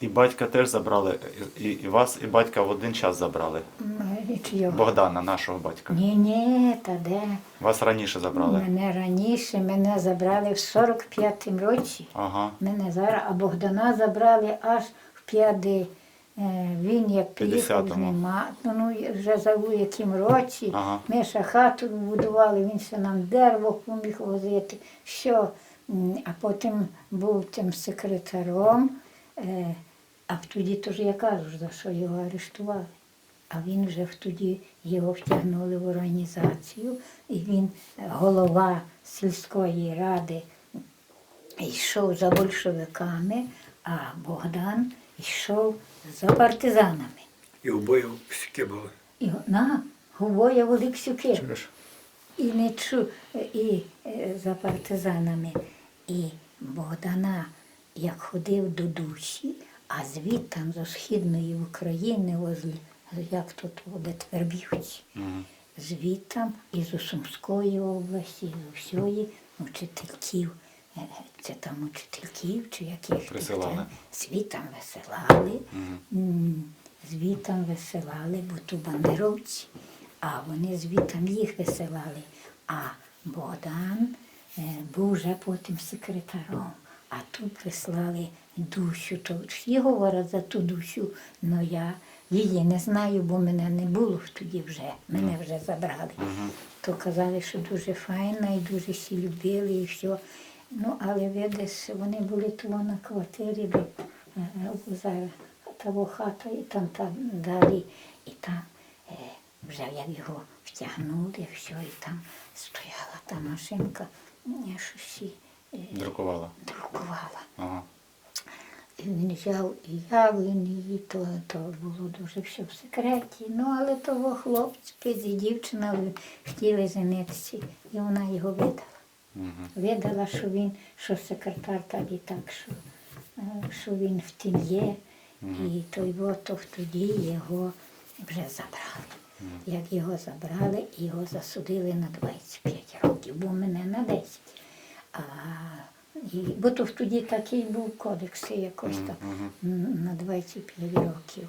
І батька теж забрали, і, і вас, і батька в один час забрали. М, чого? Богдана, нашого батька. Ні, ні, та де? Вас раніше забрали. Мене раніше, мене забрали в 45-му році. Ага. Мене зараз, а Богдана забрали аж в п'яти. Е, Він як приїхав з нема, ну вже забув яким році. Ага. Ми ще хату будували, він ще нам дерево поміг возити. Що? А потім був тим секретаром. Е, А тоді теж я кажу, за що його арештували. А він вже тоді його втягнули в організацію, і він голова сільської ради йшов за большевиками, а Богдан йшов за партизанами. І обоє всяке були. І на обоє Олексюки. І не чу, і е, за партизанами. Як ходив до душі, а звідтам з східної України, возле, як тут буде Твербівці, звідтам із Сумської області, з усієї учительків, е, це там учительків чи яких Присилали. там, звідтам висилали, Мгм. м, звідтам висилали, бо то бандеровці, а вони звідтам їх висилали. А Богдан е, був вже потім секретаром. А тут прислали душю, то всі говорять за ту душу, але я її не знаю, бо мене не було тоді вже, мене вже забрали. То казали, що дуже файна і дуже всі любили і все. Ну, але видиш, вони були того на квартирі, де е, е, зараз того хата і там, там далі, і там е, вже як його втягнули, все, і там стояла та машинка, що всі е, Друкувала. друкувала. Ага. І він взяв і я, він її, то, то було дуже все в секреті. Ну, але того хлопець і дівчина хотіли женитися, і вона його видала. Мгм. Видала, що він, що секретар так і так, що, е, що він в тім є. І той отов тоді його вже забрали. Як його забрали, його засудили на 25 років, бо мене на 10. А, бо то тоді такий був кодекс якось так на 25 років.